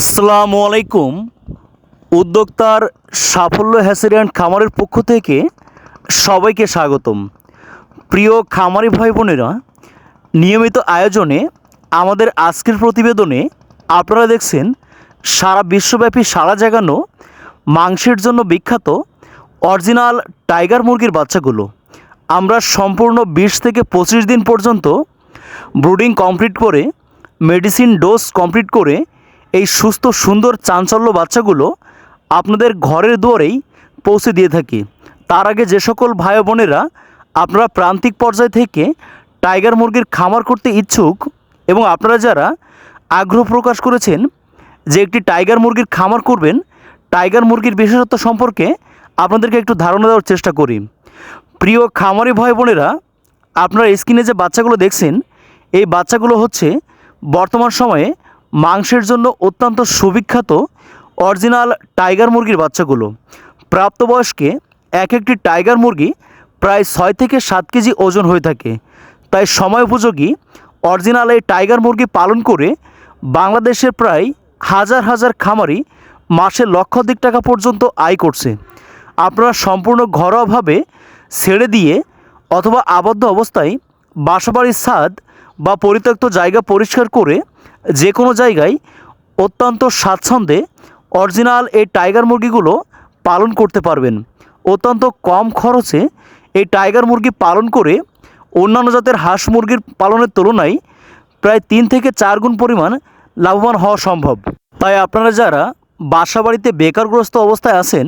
আসসালামু আলাইকুম। উদ্যোক্তার সাফল্য হ্যাসেরিয়ান খামারের পক্ষ থেকে সবাইকে স্বাগতম। প্রিয় খামারি ভাই বোনেরা, নিয়মিত আয়োজনে আমাদের আজকের প্রতিবেদনে আপনারা দেখছেন, সারা বিশ্বব্যাপী সারা জাগানো মাংসের জন্য বিখ্যাত অরিজিনাল টাইগার মুরগির বাচ্চাগুলো। আমরা সম্পূর্ণ বিশ থেকে পঁচিশ দিন পর্যন্ত ব্রুডিং কমপ্লিট করে, মেডিসিন ডোজ কমপ্লিট করে এই সুস্থ, সুন্দর, চাঞ্চল্য বাচ্চাগুলো আপনাদের ঘরের দুয়ারেই পৌঁছে দিয়ে থাকি। তার আগে যে সকল ভাই বোনেরা আপনারা প্রান্তিক পর্যায় থেকে টাইগার মুরগির খামার করতে ইচ্ছুক এবং আপনারা যারা আগ্রহ প্রকাশ করেছেন যে একটি টাইগার মুরগির খামার করবেন, টাইগার মুরগির বিশেষত্ব সম্পর্কে আপনাদেরকে একটু ধারণা দেওয়ার চেষ্টা করি। প্রিয় খামারি ভাই বোনেরা আপনারা স্ক্রিনে যে বাচ্চাগুলো দেখছেন, এই বাচ্চাগুলো হচ্ছে বর্তমান সময়ে মাংসের জন্য অত্যন্ত সুবিখ্যাত অরিজিনাল টাইগার মুরগির বাচ্চাগুলো। প্রাপ্তবয়স্কে এক একটি টাইগার মুরগি প্রায় ছয় থেকে সাত কেজি ওজন হয়ে থাকে। তাই সময় উপযোগী অরিজিনাল এই টাইগার মুরগি পালন করে বাংলাদেশের প্রায় হাজার হাজার খামারি মাসে লক্ষাধিক টাকা পর্যন্ত আয় করছে। আপনারা সম্পূর্ণ ঘরোয়াভাবে ছেড়ে দিয়ে অথবা আবদ্ধ অবস্থায় বাসাবাড়ির ছাদ বা পরিত্যক্ত জায়গা পরিষ্কার করে যে কোনো জায়গায় অত্যন্ত স্বাচ্ছন্দ্যে অরিজিনাল এই টাইগার মুরগিগুলো পালন করতে পারবেন। অত্যন্ত কম খরচে এই টাইগার মুরগি পালন করে অন্যান্য জাতের হাঁস মুরগির পালনের তুলনায় প্রায় তিন থেকে চার গুণ পরিমাণ লাভবান হওয়া সম্ভব। তাই আপনারা যারা বাসা বাড়িতে বেকারগ্রস্ত অবস্থায় আছেন,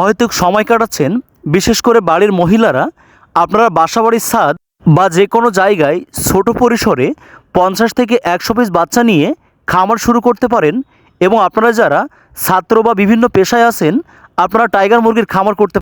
অহেতুক সময় কাটাচ্ছেন, বিশেষ করে বাড়ির মহিলারা, আপনারা বাসাবাড়ির ছাদ বা যে কোনো জায়গায় ছোট পরিসরে পঞ্চাশ থেকে একশো পিস বাচ্চা নিয়ে খামার শুরু করতে পারেন এবং আপনারা যারা ছাত্র বা বিভিন্ন পেশায় আছেন, আপনারা টাইগার মুরগির খামার করতে